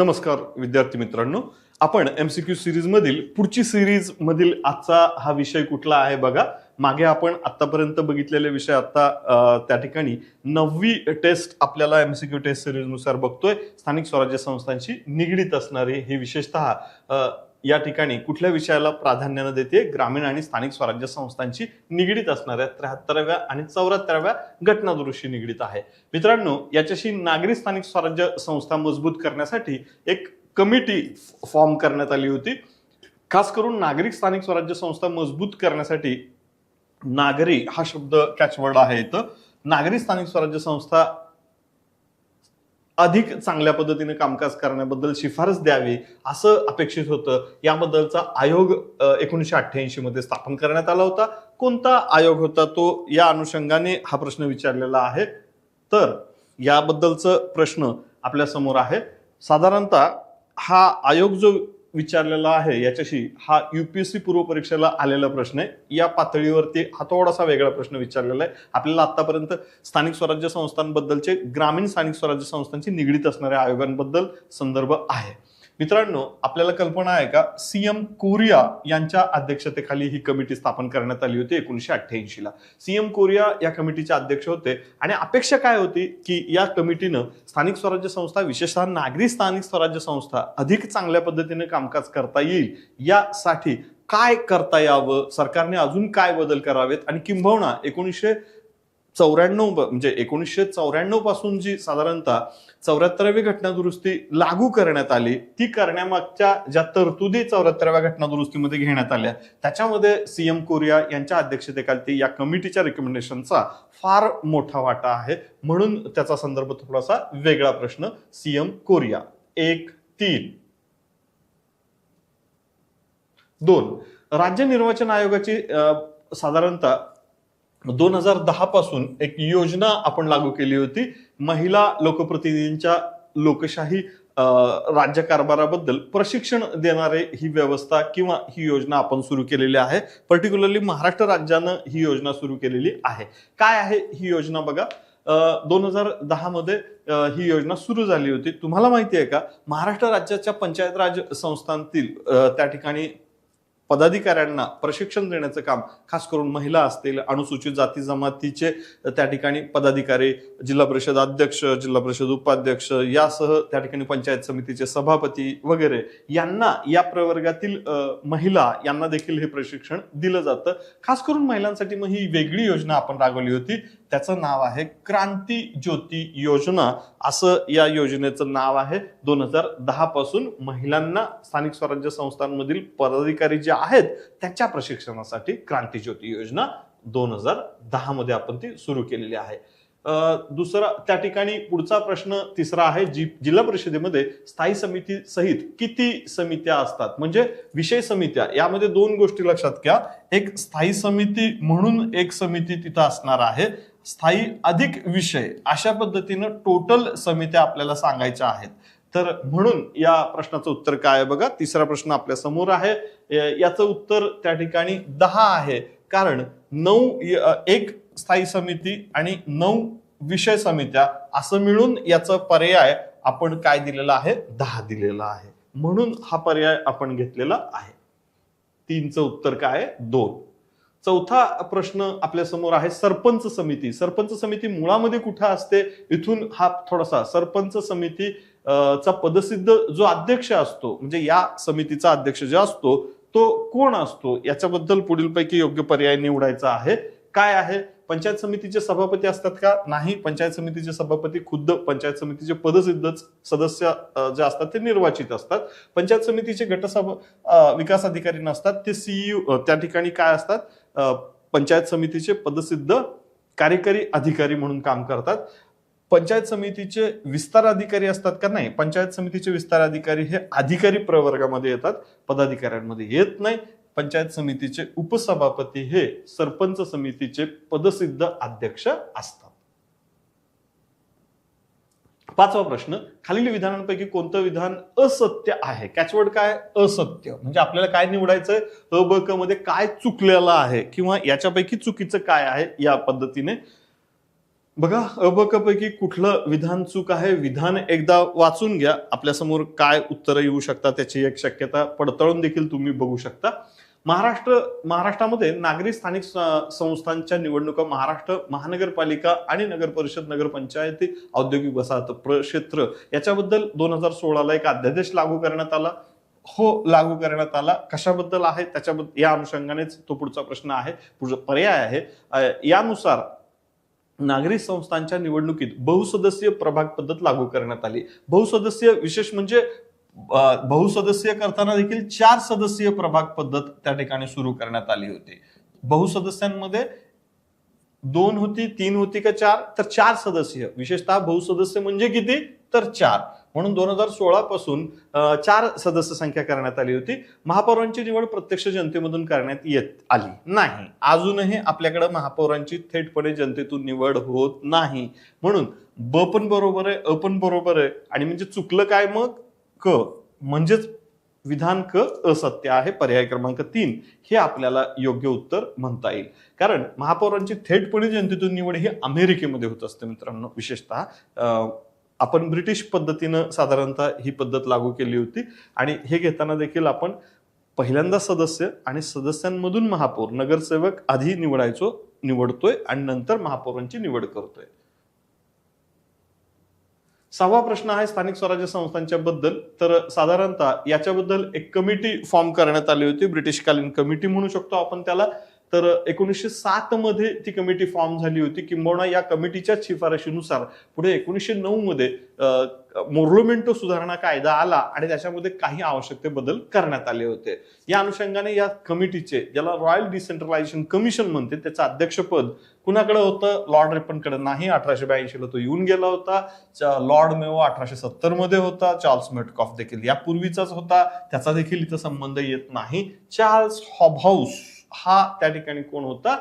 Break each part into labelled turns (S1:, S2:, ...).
S1: नमस्कार विद्यार्थी मित्रांनो. आपण एमसीक्यू सिरीज मधील पुढची सिरीज मधील आजचा हा विषय कुठला आहे बघा. मागे आपण आतापर्यंत बघितलेले विषय आता त्या ठिकाणी नववी टेस्ट आपल्याला एमसीक्यू टेस्ट सिरीजनुसार बघतोय. स्थानिक स्वराज्य संस्थांशी निगडीत असणारे हे विशेषतः या ठिकाणी कुठल्या विषयाला प्राधान्यानं देते? ग्रामीण आणि स्थानिक स्वराज्य संस्थांशी निगडीत असणाऱ्या त्र्याहत्तराव्या आणि चौऱ्याहत्तराव्या घटनादुरुस्ती निगडीत आहे. मित्रांनो याच्याशी नागरी स्थानिक स्वराज्य संस्था मजबूत करण्यासाठी एक कमिटी फॉर्म करण्यात आली होती. खास करून नागरिक स्थानिक स्वराज्य संस्था मजबूत करण्यासाठी नागरी हा शब्द कॅचवर्ड आहे इथं. नागरी स्थानिक स्वराज्य संस्था अधिक चांगल्या पद्धतीने कामकाज करण्याबद्दल शिफारस द्यावी असं अपेक्षित होतं. याबद्दलचा आयोग एकोणीसशे अठ्ठ्याऐंशी मध्ये स्थापन करण्यात आला होता. कोणता आयोग होता तो? या अनुषंगाने हा प्रश्न विचारलेला आहे. तर याबद्दलचं प्रश्न आपल्यासमोर आहे. साधारणतः हा आयोग जो विचारलेला आहे याच्याशी हा युपीएससी पूर्व परीक्षेला आलेला प्रश्न आहे. या पातळीवरती हा थोडासा वेगळा प्रश्न विचारलेला आहे. आपल्याला आतापर्यंत स्थानिक स्वराज्य संस्थांबद्दलचे ग्रामीण स्थानिक स्वराज्य संस्थांची निगडीत असणाऱ्या आयोगांबद्दल संदर्भ आहे. मित्रांनो आपल्याला कल्पना आहे का सीएम कोरिया यांच्या अध्यक्षतेखाली ही कमिटी स्थापन करण्यात आली होती एकोणीशे अठ्ठ्याऐंशी ला. सीएम कोरिया या कमिटीचे अध्यक्ष होते आणि अपेक्षा काय होती की या कमिटीनं स्थानिक स्वराज्य संस्था विशेषतः नागरी स्थानिक स्वराज्य संस्था अधिक चांगल्या पद्धतीने कामकाज करता येईल यासाठी काय करता यावं सरकारने अजून काय बदल करावेत आणि किंबहुना एकोणीसशे चौऱ्याण्णव म्हणजे एकोणीसशे चौऱ्याण्णवपासून जी साधारणतः चौऱ्याहत्तरावी घटना दुरुस्ती लागू करण्यात आली. ती करण्यामागच्या ज्या तरतुदी चौऱ्याहत्तराव्या घटना दुरुस्तीमध्ये घेण्यात आल्या त्याच्यामध्ये सीएम कोरिया यांच्या अध्यक्षतेखाली या कमिटीच्या रिकमेंडेशनचा फार मोठा वाटा आहे. म्हणून त्याचा संदर्भ थोडासा वेगळा प्रश्न सीएम कोरिया. एक तीन. दोन. राज्य निर्वाचन आयोगाची साधारणतः दोन हजार दहा पासून एक योजना आपण लागू केली होती. महिला लोकप्रतिनिधींच्या लोकशाही राज्य कारभाराबद्दल प्रशिक्षण देणारे ही व्यवस्था किंवा ही योजना आपण सुरू केलेली आहे. पर्टिक्युलरली महाराष्ट्र राज्यानं ही योजना सुरू केलेली आहे. काय आहे ही योजना बघा? दोन हजार दहामध्ये ही योजना सुरू झाली होती. तुम्हाला माहिती आहे का? महाराष्ट्र राज्याच्या पंचायत राज संस्थांतील त्या ठिकाणी पदाधिकाऱ्यांना प्रशिक्षण देण्याचं काम खास करून महिला असतील अनुसूचित जाती जमातीचे त्या ठिकाणी पदाधिकारी जिल्हा परिषद अध्यक्ष जिल्हा परिषद उपाध्यक्ष यासह त्या ठिकाणी पंचायत समितीचे सभापती वगैरे यांना या प्रवर्गातील महिला यांना देखील हे प्रशिक्षण दिलं जातं. खास करून महिलांसाठी मग ही वेगळी योजना आपण राबवली होती त्याचं नाव आहे क्रांती ज्योती योजना. असं या योजनेचं नाव आहे. दोन हजार दहा पासून महिलांना स्थानिक स्वराज्य संस्थांमधील पदाधिकारी जे आहेत त्यांच्या प्रशिक्षणासाठी क्रांती ज्योती योजना दोन हजार दहा मध्ये आपण ती सुरू केलेली आहे. दुसरा त्या ठिकाणी पुढचा प्रश्न तिसरा आहे जी जिल्हा परिषदेमध्ये स्थायी समिती सहित किती समित्या असतात? म्हणजे विषय समित्या यामध्ये दोन गोष्टी लक्षात घ्या. एक स्थायी समिती म्हणून एक समिती तिथं असणार आहे. स्थायी अधिक विषय अशा पद्धतीनं टोटल समित्या आपल्याला सांगायच्या आहेत. तर म्हणून या प्रश्नाचं उत्तर काय आहे बघा? तिसरा प्रश्न आपल्यासमोर आहे. याचं उत्तर त्या ठिकाणी दहा आहे. कारण नऊ य- एक स्थायी समिती आणि नऊ विषय समित्या असं मिळून याचं पर्याय आपण काय दिलेला आहे? दहा दिलेला आहे. म्हणून हा पर्याय आपण घेतलेला आहे. तीनचं उत्तर काय आहे? दोन. चौथा प्रश्न आपल्यासमोर आहे सरपंच समिती. सरपंच समिती मुळामध्ये कुठं असते? इथून हा थोडासा सरपंच समिती चा पदसिद्ध जो अध्यक्ष असतो म्हणजे या समितीचा अध्यक्ष जो असतो तो कोण असतो? याच्याबद्दल पुढीलपैकी योग्य पर्याय निवडायचा आहे. काय आहे? पंचायत समितीचे सभापती असतात का? नाही. पंचायत समितीचे सभापती खुद्द पंचायत समितीचे पदसिद्धच सदस्य जे असतात ते निर्वाचित असतात. पंचायत समितीचे गटसभा विकास अधिकारी नसतात. ते सीईओ त्या ठिकाणी काय असतात? पंचायत समितीचे पदसिद्ध कार्यकारी अधिकारी म्हणून काम करतात. पंचायत समितीचे विस्तार अधिकारी असतात का नाही? पंचायत समितीचे विस्तार अधिकारी हे अधिकारी प्रवर्गामध्ये येतात पदाधिकाऱ्यांमध्ये येत नाही. पंचायत समितीचे उपसभापती हे सरपंच समितीचे पदसिद्ध अध्यक्ष असतात. पाचवा प्रश्न खालील विधानांपैकी कोणतं विधान असत्य आहे? कॅचवर्ड काय? असत्य. म्हणजे आपल्याला काय निवडायचंय? अ ब क मध्ये काय चुकलेलं आहे? किंवा याच्यापैकी चुकीचं काय आहे या पद्धतीने? बघा अबकपैकी कुठलं विधान चूक आहे? विधान एकदा वाचून घ्या. आपल्यासमोर काय उत्तरं येऊ शकतात त्याची एक शक्यता पडताळून देखील तुम्ही बघू शकता. महाराष्ट्र महाराष्ट्रामध्ये नागरी स्थानिक संस्थांच्या निवडणुका महाराष्ट्र महानगरपालिका आणि नगर परिषद नगरपंचायती औद्योगिक वसाहत प्रक्षेत्र याच्याबद्दल दोन हजार सोळाला एक अध्यादेश लागू करण्यात आला. हो लागू करण्यात आला. कशाबद्दल आहे? त्याच्याबद्दल या अनुषंगानेच तो पुढचा प्रश्न आहे. पुढचा पर्याय आहे. यानुसार नागरी संस्थांच्या निवडणुकीत बहुसदस्यीय प्रभाग पद्धत लागू करण्यात आली. बहुसदस्यीय विशेष म्हणजे बहुसदस्यीय करताना देखील चार सदस्यीय प्रभाग पद्धत त्या ठिकाणी सुरू करण्यात आली होती. बहुसदस्यांमध्ये दोन होती तीन होती का चार? तर चार सदस्य विशेषतः बहुसदस्य म्हणजे किती? तर चार. म्हणून दोन हजार सोळा पासून चार सदस्य संख्या करण्यात आली होती. महापौरांची निवड प्रत्यक्ष जनतेमधून करण्यात येत आली नाही. अजूनही आपल्याकडे महापौरांची थेटपणे जनतेतून निवड होत नाही. म्हणून ब पण बरोबर आहे अ पण बरोबर आहे. आणि म्हणजे चुकलं काय मग? क म्हणजेच विधान क असत्य आहे पर्याय क्रमांक तीन. हे आपल्याला योग्य उत्तर म्हणता येईल. कारण महापौरांची थेटपणे जनतेतून निवड ही अमेरिकेमध्ये होत असते मित्रांनो विशेषतः. आपण ब्रिटिश पद्धतीनं साधारणतः ही पद्धत लागू केली होती. आणि हे घेताना देखील आपण पहिल्यांदा सदस्य आणि सदस्यांमधून महापौर नगरसेवक आधी निवडायचो निवडतोय आणि नंतर महापौरांची निवड करतोय. सहावा प्रश्न आहे स्थानिक स्वराज्य संस्थांच्या बद्दल तर साधारणतः याच्याबद्दल एक कमिटी फॉर्म करण्यात आली होती. ब्रिटिशकालीन कमिटी म्हणू शकतो आपण त्याला. तर एकोणीसशे सात मध्ये ती कमिटी फॉर्म झाली होती. किंबहुना या कमिटीच्या शिफारशीनुसार पुढे एकोणीसशे नऊ मध्ये मोर्लोमेंटो सुधारणा कायदा आला आणि त्याच्यामध्ये काही आवश्यक ते बदल करण्यात आले होते. या अनुषंगाने या कमिटीचे ज्याला रॉयल डिसेंट्रलायझेशन कमिशन म्हणते त्याचं अध्यक्षपद कुणाकडे होतं? लॉर्ड रेपनकडे नाही. अठराशे ब्याऐंशीला तो येऊन गेला होता. लॉर्ड मेवो अठराशे सत्तरमध्ये होता. चार्ल्स मेटकॉफ देखील यापूर्वीचाच होता. त्याचा देखील इथं संबंध येत नाही. चार्ल्स हॉबहाऊस हा त्या ठिकाणी कोण होता?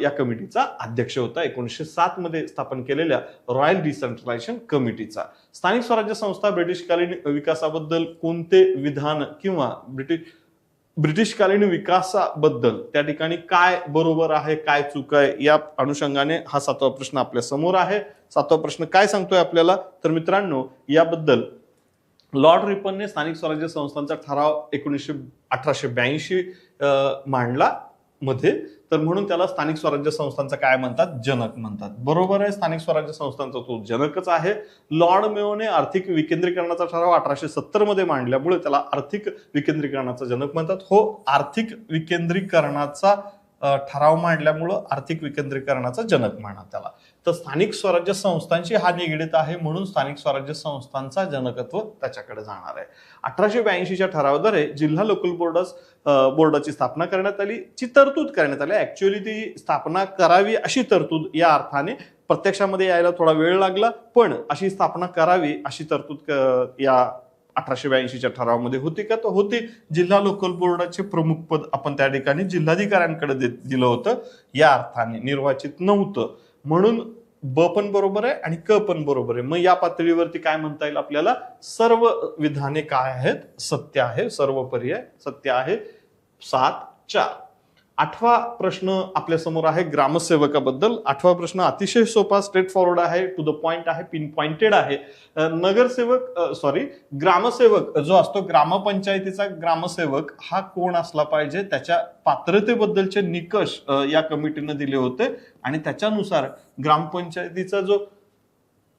S1: या कमिटीचा अध्यक्ष होता. एकोणीसशे सात मध्ये स्थापन केलेल्या रॉयल डिसेंट्रलायझेशन कमिटीचा स्थानिक स्वराज्य संस्था ब्रिटिशकालीन विकासाबद्दल कोणते विधान किंवा ब्रिटिश ब्रिटिशकालीन विकासाबद्दल त्या ठिकाणी काय बरोबर आहे काय चूक आहे या अनुषंगाने हा सातवा प्रश्न आपल्यासमोर आहे. सातवा प्रश्न काय सांगतोय आपल्याला? तर मित्रांनो याबद्दल लॉर्ड रिपनने स्थानिक स्वराज्य संस्थांचा ठराव एकोणीसशे अठराशे ब्याऐंशी मांडला मध्ये. तर म्हणून त्याला स्थानिक स्वराज्य संस्थांचा काय म्हणतात? जनक म्हणतात. बरोबर आहे स्थानिक स्वराज्य संस्थांचा तो जनकच आहे. लॉर्ड मेओने आर्थिक विकेंद्रीकरणाचा ठराव अठराशे सत्तरमध्ये मांडल्यामुळे त्याला आर्थिक विकेंद्रीकरणाचा जनक म्हणतात. हो आर्थिक विकेंद्रीकरणाचा ठराव मांडल्यामुळं आर्थिक विकेंद्रीकरणाचा जनक म्हणा त्याला. तर स्थानिक स्वराज्य संस्थांशी हा निगडीत आहे म्हणून स्थानिक स्वराज्य संस्थांचा जनकत्व त्याच्याकडे जाणार आहे. अठराशे ब्याऐंशीच्या ठरावाद्वारे जिल्हा लोकल बोर्डस बोर्डाची स्थापना करण्यात आली. ची तरतूद करण्यात आली ऍक्च्युअली ती स्थापना करावी अशी तरतूद या अर्थाने प्रत्यक्षामध्ये यायला थोडा वेळ लागला पण अशी स्थापना करावी अशी तरतूद क- या अठराशे ब्याऐंशीच्या ठरावामध्ये होती का? तर होती. जिल्हा लोकल बोर्डाचे प्रमुख पद आपण त्या ठिकाणी जिल्हाधिकाऱ्यांकडे दिलं होतं. या अर्थाने निर्वाचित नव्हतं. म्हणून ब पण बरोबर आहे आणि क पण बरोबर आहे. मग या पातळीवरती काय म्हणता येईल आपल्याला? सर्व विधाने काय आहेत? सत्य आहे सर्व पर्याय सत्य आहे सात चार. आठवा प्रश्न आपल्यासमोर आहे ग्रामसेवकाबद्दल. आठवा प्रश्न अतिशय सोपा स्ट्रेट फॉरवर्ड आहे टू द पॉइंट आहे पिन पॉइंटेड आहे नगरसेवक सॉरी ग्रामसेवक जो असतो ग्रामपंचायतीचा ग्रामसेवक हा कोण असला पाहिजे? त्याच्या पात्रतेबद्दलचे निकष या कमिटीनं दिले होते. आणि त्याच्यानुसार ग्रामपंचायतीचा जो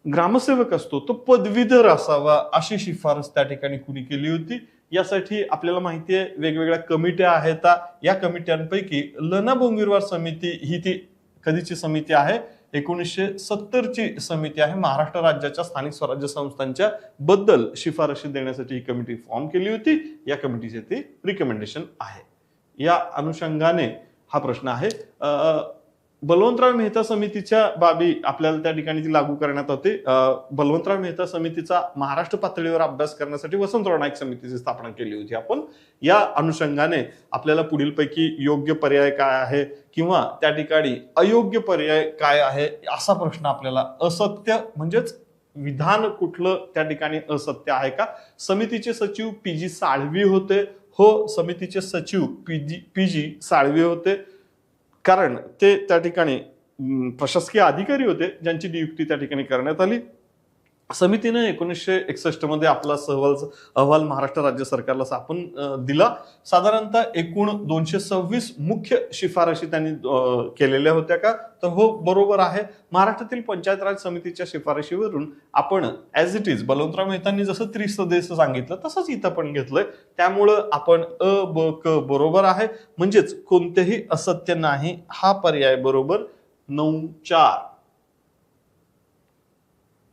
S1: ग्रामसेवक असतो तो पदवीधर असावा अशी शिफारस त्या ठिकाणी कुणी केली होती. यासाठी आपल्याला माहिती आहे वेगवेगळ्या कमिट्या आहेत या कमिट्यांपैकी लना बोंगीरवार समिती ही ती कधीची समिती आहे? एकोणीसशे सत्तरची समिती आहे. महाराष्ट्र राज्याच्या स्थानिक स्वराज्य संस्थांच्या बद्दल शिफारशी देण्यासाठी ही कमिटी फॉर्म केली होती. या कमिटीचे ती रिकमेंडेशन आहे. या अनुषंगाने हा प्रश्न आहे. बलवंतराव मेहता समितीच्या बाबी आपल्याला त्या ठिकाणी ती लागू करण्यात होते. बलवंतराव मेहता समितीचा महाराष्ट्र पातळीवर अभ्यास करण्यासाठी वसंतराव नाईक समितीची स्थापना केली होती. आपण या अनुषंगाने आपल्याला पुढीलपैकी योग्य पर्याय काय आहे किंवा त्या ठिकाणी अयोग्य पर्याय काय आहे असा प्रश्न आपल्याला असत्य म्हणजेच विधान कुठलं त्या ठिकाणी असत्य आहे का? समितीचे सचिव पी जी साळवी होते. हो समितीचे सचिव P G P G Salvi होते. कारण ते त्या ठिकाणी प्रशासकीय अधिकारी होते ज्यांची नियुक्ती त्या ठिकाणी करण्यात आली. समितीने एकोणीसशे एकसष्टमध्ये आपला सहवाल अहवाल महाराष्ट्र राज्य सरकारला आपण दिला. साधारणतः एकूण दोनशे सव्वीस मुख्य शिफारशी त्यांनी केलेल्या होत्या का? तर हो बरोबर आहे. महाराष्ट्रातील पंचायत राज समितीच्या शिफारशीवरून आपण ॲज इट इज बलवंतराव मेहतांनी जसं त्रिसदस्य सांगितलं तसंच इथं पण घेतलंय. त्यामुळं आपण अ ब क बरोबर आहे. म्हणजेच कोणतेही असत्य नाही हा पर्याय बरोबर नऊ चार.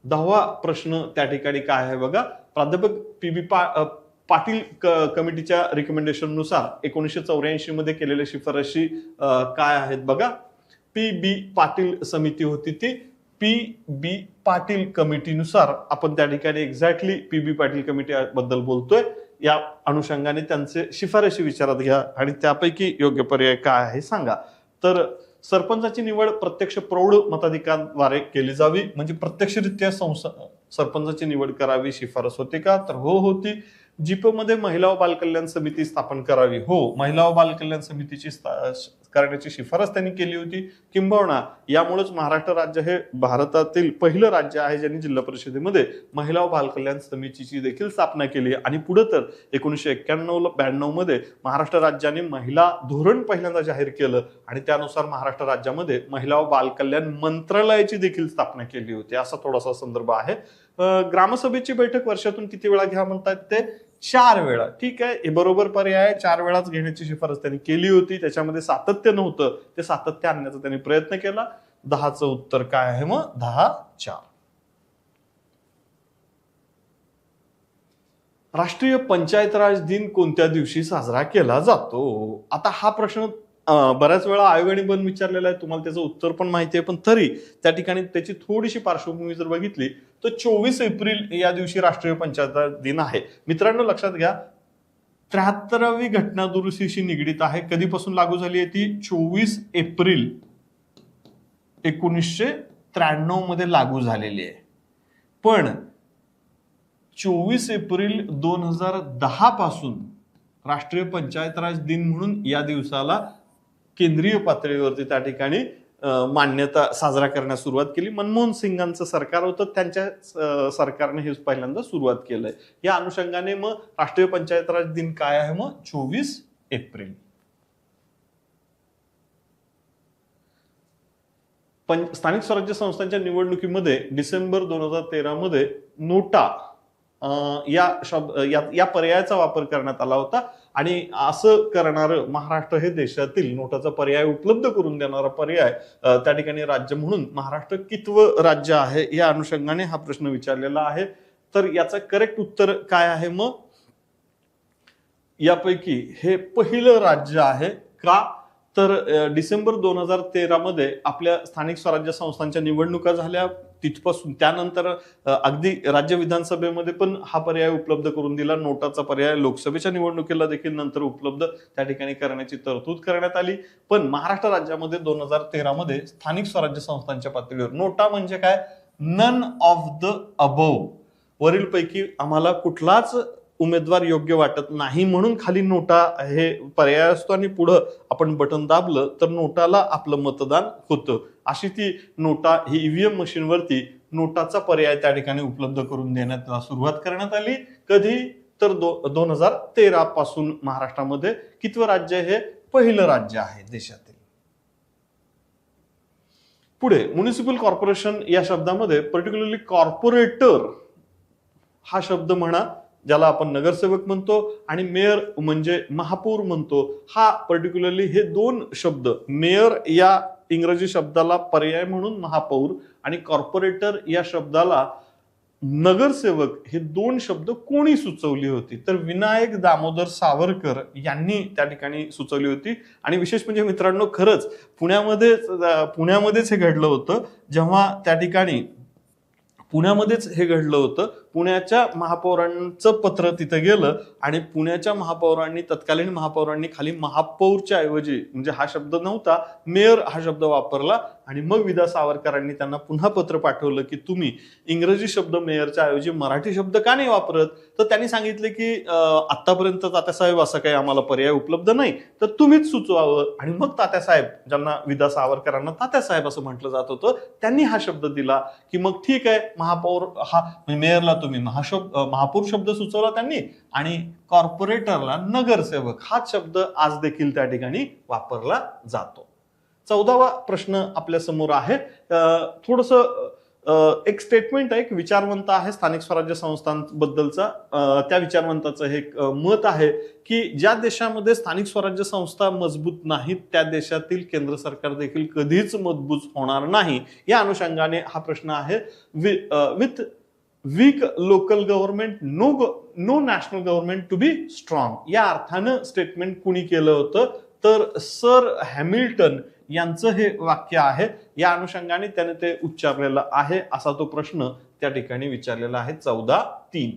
S1: दहावा प्रश्न त्या ठिकाणी काय आहे बघा? प्राध्यापक पी बी पा पाटील क- कमिटीच्या रिकमेंडेशननुसार एकोणीसशे चौऱ्याऐंशी मध्ये केलेल्या शिफारशी काय आहेत बघा? पी बी पाटील समिती होती ती. पी बी पाटील कमिटीनुसार आपण त्या ठिकाणी exactly P B Patil committee बद्दल बोलतोय. या अनुषंगाने त्यांचे शिफारशी विचारात घ्या आणि त्यापैकी योग्य पर्याय काय आहे सांगा. तर सरपंचाची निवड प्रत्यक्ष प्रौढ मताधिकाराद्वारे केली जावी. म्हणजे प्रत्यक्षरित्या संस्था सरपंचाची निवड करावी शिफारस होती का? तर हो होती. जिपोमध्ये महिला व बालकल्याण समिती स्थापन करावी. हो महिला व बालकल्याण समितीची स्था- करण्याची शिफारस त्यांनी केली होती. किंबहुना यामुळेच महाराष्ट्र राज्य हे भारतातील पहिलं राज्य आहे ज्यांनी जिल्हा परिषदेमध्ये महिला व बालकल्याण समितीची देखील स्थापना केली. आणि पुढे तर एकोणीसशे एक्क्याण्णव ब्याण्णवमध्ये महाराष्ट्र राज्याने महिला धोरण पहिल्यांदा जाहीर केलं. आणि त्यानुसार महाराष्ट्र राज्यामध्ये महिला व बालकल्याण मंत्रालयाची देखील स्थापना केली होती. असा थोडासा संदर्भ आहे. ग्रामसभेची बैठक वर्षातून किती वेळा घ्या म्हणतात ते? चार वेळा. ठीक आहे हे बरोबर पर्याय चार वेळाच घेण्याची शिफारस त्यांनी केली होती. त्याच्यामध्ये सातत्य नव्हतं. ते सातत्य आणण्याचा त्यांनी प्रयत्न केला. दहाचं उत्तर काय आहे मग? दहा चार. राष्ट्रीय पंचायत राज दिन कोणत्या दिवशी साजरा केला जातो? आता हा प्रश्न बऱ्याच वेळा आयोगाने पण विचारलेला आहे. तुम्हाला त्याचं उत्तर पण माहिती आहे पण तरी त्या ठिकाणी त्याची थोडीशी पार्श्वभूमी जर बघितली तर चोवीस एप्रिल या दिवशी राष्ट्रीय पंचायत दिन आहे. मित्रांनो लक्षात घ्या त्र्याहत्तरावी घटना दुरुस्तीशी निगडीत आहे. कधीपासून लागू झाली आहे ती? चोवीस एप्रिल एकोणीसशे त्र्याण्णवमध्ये लागू झालेली आहे. पण चोवीस एप्रिल दोन हजार दहा पासून राष्ट्रीय पंचायत राज दिन म्हणून या दिवसाला केंद्रीय पातळीवरती त्या ठिकाणी मान्यता साजरा करण्यास सुरुवात केली. मनमोहन सिंगांचं सरकार होतं त्यांच्या सरकारने हे पहिल्यांदा सुरुवात केलंय. या अनुषंगाने मग राष्ट्रीय पंचायत राज दिन काय आहे? मग चोवीस एप्रिल. पण स्थानिक स्वराज्य संस्थांच्या निवडणुकीमध्ये डिसेंबर दोन हजार तेरा मध्ये नोटा अं, या शब्द या, या पर्यायाचा वापर करण्यात आला होता. आणि असं करणारं महाराष्ट्र हे देशातील नोटाचा पर्याय उपलब्ध करून देणारा पर्याय त्या ठिकाणी राज्य म्हणून महाराष्ट्र कितवं राज्य आहे या अनुषंगाने हा प्रश्न विचारलेला आहे. तर याचं करेक्ट उत्तर काय आहे मग? यापैकी हे पहिलं राज्य आहे का? तर डिसेंबर दोन हजार तेरामध्ये आपल्या स्थानिक स्वराज्य संस्थांच्या निवडणुका झाल्या. तिथपासून त्यानंतर अगदी राज्य विधानसभेमध्ये पण हा पर्याय उपलब्ध करून दिला. नोटाचा पर्याय लोकसभेच्या निवडणुकीला देखील नंतर उपलब्ध त्या ठिकाणी करण्याची तरतूद करण्यात आली. पण महाराष्ट्र राज्यामध्ये दोन हजार तेरामध्ये स्थानिक स्वराज्य संस्थांच्या पातळीवर नोटा म्हणजे काय? नन ऑफ द अबव वरीलपैकी आम्हाला कुठलाच उमेदवार योग्य वाटत नाही म्हणून खाली नोटा हे पर्याय असतो आणि पुढं आपण बटन दाबलं तर नोटाला आपलं मतदान होतं. अशी ती नोटा ही ईव्हीएम मशीनवरती नोटाचा पर्याय त्या ठिकाणी उपलब्ध करून देण्यात सुरुवात करण्यात आली. कधी? तर दो दोन हजार तेरा पासून महाराष्ट्रामध्ये कितवं राज्य हे? पहिलं राज्य आहे देशातील. पुढे म्युनिसिपल कॉर्पोरेशन या शब्दामध्ये पर्टिक्युलरली कॉर्पोरेटर हा शब्द म्हणा ज्याला आपण नगरसेवक म्हणतो आणि मेयर म्हणजे महापौर म्हणतो हा पर्टिक्युलरली हे दोन शब्द मेयर या इंग्रजी शब्दाला पर्याय म्हणून महापौर आणि कॉर्पोरेटर या शब्दाला नगरसेवक हे दोन शब्द कोणी सुचवली होती? तर विनायक दामोदर सावरकर यांनी त्या ठिकाणी सुचवली होती. आणि विशेष म्हणजे मित्रांनो खरंच पुण्यामध्ये पुण्यामध्येच हे घडलं होतं. जेव्हा त्या ठिकाणी पुण्यामध्येच हे घडलं होतं पुण्याच्या महापौरांचं पत्र तिथं गेलं आणि पुण्याच्या महापौरांनी तत्कालीन महापौरांनी खाली महापौरच्या ऐवजी म्हणजे हा शब्द नव्हता मेयर हा शब्द वापरला आणि मग विदा सावरकरांनी त्यांना पुन्हा पत्र पाठवलं की तुम्ही इंग्रजी शब्द मेयरच्या ऐवजी मराठी शब्द का नाही वापरत? तर त्यांनी सांगितले की आतापर्यंत तात्यासाहेब असा काही आम्हाला पर्याय उपलब्ध नाही तर तुम्हीच सुचवावं. आणि मग तात्यासाहेब ज्यांना विदा सावरकरांना तात्यासाहेब असं म्हटलं जात होतं त्यांनी हा शब्द दिला की मग ठीक आहे महापौर हा म्हणजे मेयरला तुम्ही महाशब्द महापौर शब्द सुचवला त्यांनी आणि कॉर्पोरेटरला नगरसेवक हा शब्द आज देखील त्या ठिकाणी वापरला जातो. चौदावा प्रश्न आपल्यासमोर आहे. थोडस एक स्टेटमेंट आहे एक विचारवंत आहे स्थानिक स्वराज्य संस्थांबद्दलचा. त्या विचारवंताचं हे एक, मत आहे की ज्या देशामध्ये स्थानिक स्वराज्य संस्था मजबूत नाहीत त्या देशातील केंद्र सरकार देखील कधीच मजबूत होणार नाही. या अनुषंगाने हा प्रश्न आहे. With weak local government no no national government to be strong या अर्थानं स्टेटमेंट कुणी केलं होतं? तर सर हॅमिल्टन यांचं हे वाक्य आहे. या अनुषंगाने त्याने ते उच्चारलेलं आहे असा तो प्रश्न त्या ठिकाणी विचारलेला आहे. चौदा तीन.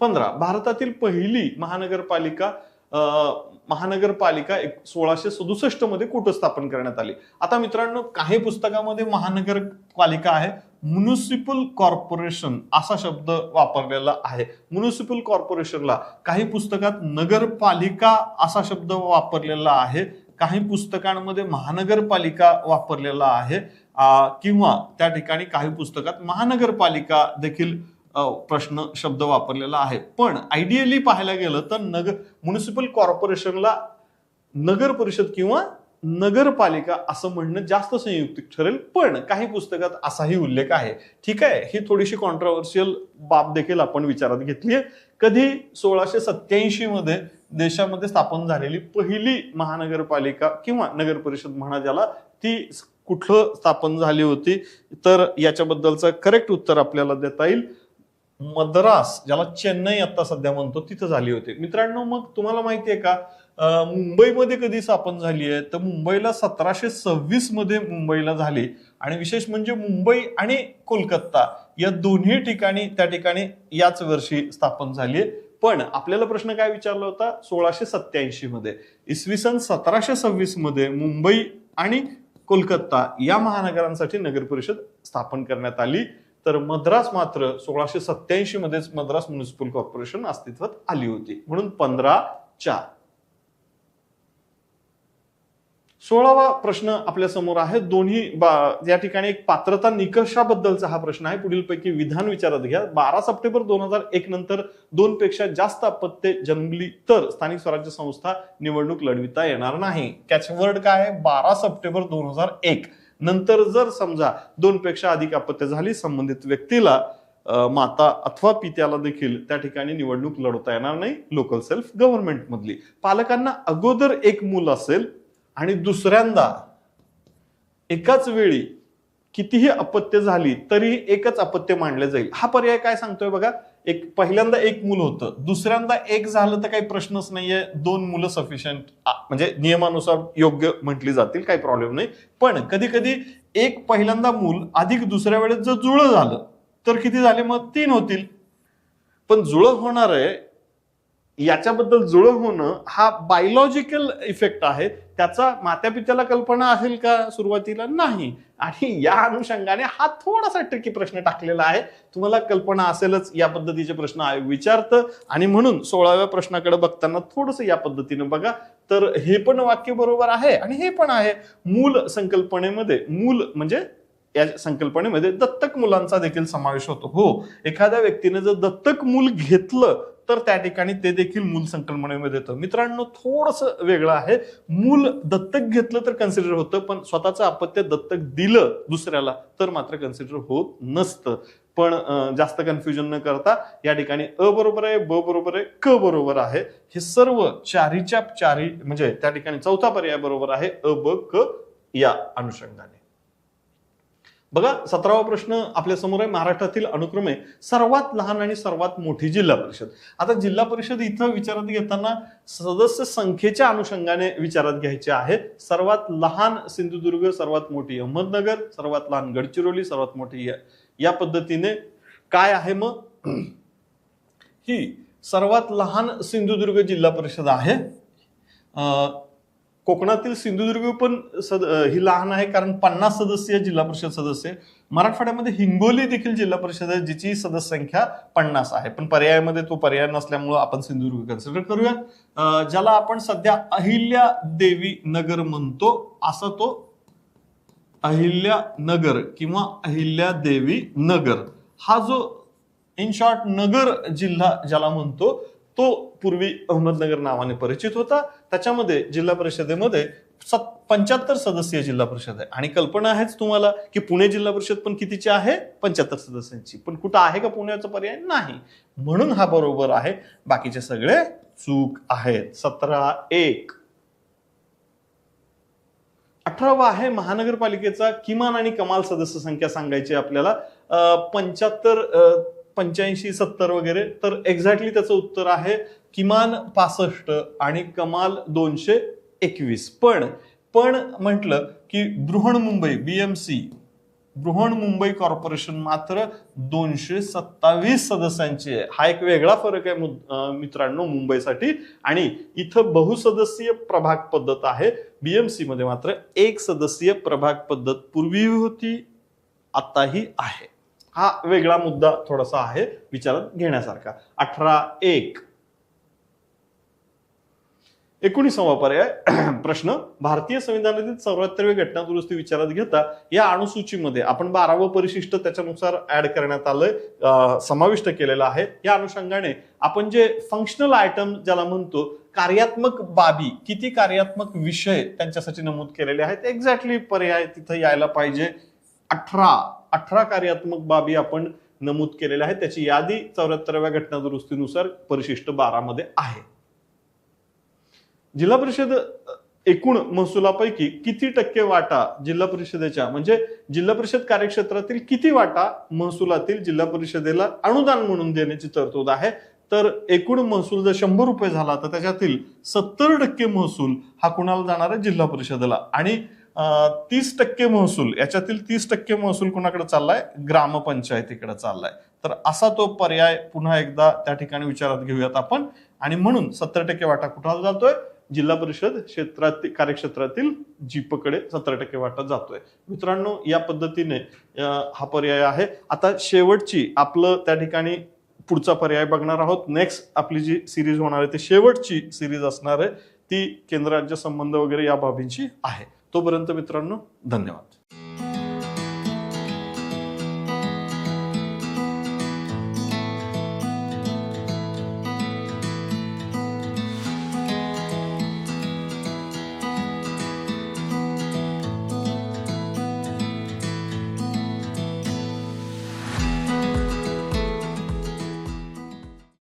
S1: पंधरा. भारतातील पहिली महानगरपालिका महानगरपालिका एक सोळाशे सदुसष्टमध्ये कुठं स्थापन करण्यात आली. आता मित्रांनो काही पुस्तकामध्ये महानगरपालिका आहे. म्युनिसिपल कॉर्पोरेशन असा शब्द वापरलेला आहे. म्युनिसिपल कॉर्पोरेशनला काही पुस्तकात नगरपालिका असा शब्द वापरलेला आहे. काही पुस्तकांमध्ये महानगरपालिका वापरलेला आहे. किंवा त्या ठिकाणी काही पुस्तकात महानगरपालिका देखील प्रश्न शब्द वापरलेला आहे. पण आयडियली पाहायला गेलं तर नगर म्युनिसिपल कॉर्पोरेशनला नगर परिषद किंवा नगरपालिका असं म्हणणं जास्त संयुक्तिक ठरेल पण काही पुस्तकात असाही उल्लेख आहे. ठीक आहे ही थोडीशी कॉन्ट्रावर्शियल बाब देखील आपण विचारात घेतली आहे. कधी सोळाशे सत्याऐंशी मध्ये देशामध्ये स्थापन झालेली पहिली महानगरपालिका किंवा नगर परिषद म्हणा ज्याला ती कुठलं स्थापन झाली होती तर याच्याबद्दलचं करेक्ट उत्तर आपल्याला देता येईल. मद्रास ज्याला चेन्नई आता सध्या म्हणतो तिथं झाली होती. मित्रांनो मग तुम्हाला माहिती आहे का? मुंबईमध्ये कधी स्थापन झाली आहे? तर मुंबईला सतराशे सव्वीसमध्ये मुंबईला झाली. आणि विशेष म्हणजे मुंबई आणि कोलकाता या दोन्ही ठिकाणी त्या ठिकाणी याच वर्षी स्थापन झाली आहे. पण आपल्याला प्रश्न काय विचारला होता? सोळाशे सत्याऐंशी मध्ये. इसवी सन सतराशे सव्वीसमध्ये मुंबई आणि कोलकाता या महानगरांसाठी नगर परिषद स्थापन करण्यात आली. तर मद्रास मात्र सोळाशे सत्याऐंशी मध्येच मद्रास म्युनिसिपल कॉर्पोरेशन अस्तित्वात आली होती. म्हणून पंधरा चार. सोळावा प्रश्न आपल्यासमोर आहे. दोन्ही या ठिकाणी एक पात्रता निकषाबद्दलचा हा प्रश्न आहे. पुढीलपैकी विधान विचारात घ्या. बारा सप्टेंबर दोन हजार एक नंतर दोन पेक्षा जास्त अपत्ये जन्मली तर स्थानिक स्वराज्य संस्था निवडणूक लढविता येणार नाही. कॅचवर्ड काय आहे? बारा सप्टेंबर दोन हजार एक. नंतर जर समजा दोन पेक्षा अधिक अपत्य झाली संबंधित व्यक्तीला माता अथवा पित्याला देखील त्या ठिकाणी निवडणूक लढवता येणार नाही. लोकल सेल्फ गव्हर्नमेंट मधली. पालकांना अगोदर एक मूल असेल आणि दुसऱ्यांदा एकाच वेळी कितीही अपत्य झाली तरी एकच अपत्य मांडले जाईल. हा पर्याय काय सांगतोय बघा? एक पहिल्यांदा एक मूल होतं. दुसऱ्यांदा एक झालं तर काही प्रश्नच नाहीये. दोन मुलं सफिशियंट म्हणजे नियमानुसार योग्य म्हटली जातील काही प्रॉब्लेम नाही. पण कधी कधी एक पहिल्यांदा मूल अधिक दुसऱ्या वेळेस जर जुळं झालं तर किती झाले? मग तीन होतील. पण जुळं होणार आहे याच्याबद्दल जुळं होणं हा बायोलॉजिकल इफेक्ट आहे. त्याचा मात्यापित्याला कल्पना असेल का सुरुवातीला? नाही. आणि या अनुषंगाने हा थोडासा ट्रिकी प्रश्न टाकलेला आहे. तुम्हाला कल्पना असेलच या पद्धतीचे प्रश्न आयोग विचारतं. आणि म्हणून सोळाव्या प्रश्नाकडे बघताना थोडस या पद्धतीनं बघा. तर हे पण वाक्य बरोबर आहे आणि हे पण आहे. मूल संकल्पनेमध्ये मूल म्हणजे या संकल्पनेमध्ये दत्तक मुलांचा देखील समावेश होतो. हो एखाद्या व्यक्तीने जर दत्तक मूल घेतलं तर त्या ठिकाणी ते देखील मूल संकल्पनेमध्ये येतं. मित्रांनो थोडस वेगळं आहे. मूल दत्तक घेतलं तर कन्सिडर होतं पण स्वतःचं अपत्य दत्तक दिलं दुसऱ्याला तर मात्र कन्सिडर होत नसतं. पण जास्त कन्फ्युजन न करता या ठिकाणी अ बरोबर आहे ब बरोबर आहे क बरोबर आहे. हे सर्व चारीच्या चारी म्हणजे त्या ठिकाणी चौथा पर्याय बरोबर आहे अ ब क या अनुषंगाने. बघा सतरावा प्रश्न आपल्यासमोर आहे. महाराष्ट्रातील अनुक्रमे सर्वात लहान आणि सर्वात मोठी जिल्हा परिषद. आता जिल्हा परिषद इथं विचारात घेताना सदस्य संख्येच्या अनुषंगाने विचारात घ्यायचे आहेत. सर्वात लहान सिंधुदुर्ग सर्वात मोठी अहमदनगर सर्वात लहान गडचिरोली सर्वात मोठी या- या पद्धतीने काय आहे मग? ही सर्वात लहान सिंधुदुर्ग जिल्हा परिषद आहे. कोकणातील सिंधुदुर्ग पण सद ही लहान आहे कारण पन्नास सदस्यीय जिल्हा परिषद सदस्य. मराठवाड्यामध्ये हिंगोली देखील जिल्हा परिषद आहे जिची सदस्य संख्या पन्नास आहे. पण पर्यायामध्ये तो पर्याय नसल्यामुळं आपण सिंधुदुर्ग कन्सिडर करूयात ज्याला आपण सध्या अहिल्या देवी नगर म्हणतो असा तो अहिल्या नगर किंवा अहिल्या देवी नगर. हा जो इन शॉर्ट नगर जिल्हा ज्याला म्हणतो तो पूर्वी अहमदनगर नावाने परिचित होता. त्याच्यामध्ये जिल्हा परिषदेमध्ये पंच्याहत्तर सदस्यीय जिल्हा परिषद आहे. आणि कल्पना आहेच तुम्हाला की पुणे जिल्हा परिषद पण कितीची आहे? पंच्याहत्तर सदस्यांची. पण कुठं आहे का पुण्याचा पर्याय? नाही. म्हणून हा बरोबर आहे. बाकीचे सगळे चूक आहेत. सतरा एक. अठरावा आहे महानगरपालिकेचा किमान आणि कमाल सदस्य संख्या सांगायची आपल्याला. पंच्याहत्तर पंच्याऐंशी सत्तर वगैरे तर एक्झॅक्टली त्याचं उत्तर आहे किमान पासष्ट आणि कमाल दोनशे एकवीस. पण पण म्हटलं की बृहण मुंबई बीएमसी बृहण मुंबई कॉर्पोरेशन मात्र दोनशे सत्तावीस सदस्यांची आहे. हा एक वेगळा फरक आहे मित्रांनो मुंबईसाठी. आणि इथं बहुसदस्यीय प्रभाग पद्धत आहे. बीएमसी मध्ये मात्र एक सदस्यीय प्रभाग पद्धत पूर्वी होती आताही आहे. हा वेगळा मुद्दा थोडासा आहे विचारात घेण्यासारखा. अठरा एक. एकोणीसावा पर्याय. प्रश्न भारतीय संविधानातील चौऱ्याहत्तरवी घटना दुरुस्ती विचारात घेता या अणुसूचीमध्ये आपण बारावं परिशिष्ट त्याच्यानुसार ऍड करण्यात आलंय समाविष्ट केलेलं आहे. या अनुषंगाने आपण जे फंक्शनल आयटम ज्याला म्हणतो कार्यात्मक बाबी किती कार्यात्मक विषय त्यांच्यासाठी नमूद केलेले आहेत एक्झॅक्टली पर्याय तिथं यायला पाहिजे. अठरा. अठरा कार्यात्मक बाबी आपण नमूद केलेल्या आहेत. त्याची यादी चौऱ्याहत्तराव्या घटना दुरुस्तीनुसार परिशिष्ट बारा मध्ये आहे. जिल्हा परिषद एकूण महसुलापैकी किती टक्के वाटा जिल्हा परिषदेच्या म्हणजे जिल्हा परिषद कार्यक्षेत्रातील किती वाटा महसुलातील जिल्हा परिषदेला अनुदान म्हणून देण्याची तरतूद आहे? तर एकूण महसूल जर शंभर रुपये झाला तर त्याच्यातील सत्तर टक्के महसूल हा कुणाला जाणार आहे? जिल्हा परिषदेला. आणि तीस टक्के महसूल याच्यातील तीस टक्के महसूल कुणाकडे चाललाय? ग्रामपंचायतीकडे चाललाय. तर असा तो पर्याय पुन्हा एकदा त्या ठिकाणी विचारात घेऊयात आपण. आणि म्हणून सत्तर टक्के वाटा कुठाला जातोय? जिल्हा परिषद क्षेत्रातील कार्यक्षेत्रातील जीपकडे सत्तर टक्के वाटा जातोय. मित्रांनो या पद्धतीने हा पर्याय आहे. आता शेवटची आपलं त्या ठिकाणी पुढचा पर्याय बघणार आहोत. नेक्स्ट आपली जी सिरीज होणार आहे ती शेवटची सिरीज असणार आहे. ती केंद्र राज्य संबंध वगैरे या बाबींची आहे. तोपर्यंत मित्रांनो धन्यवाद.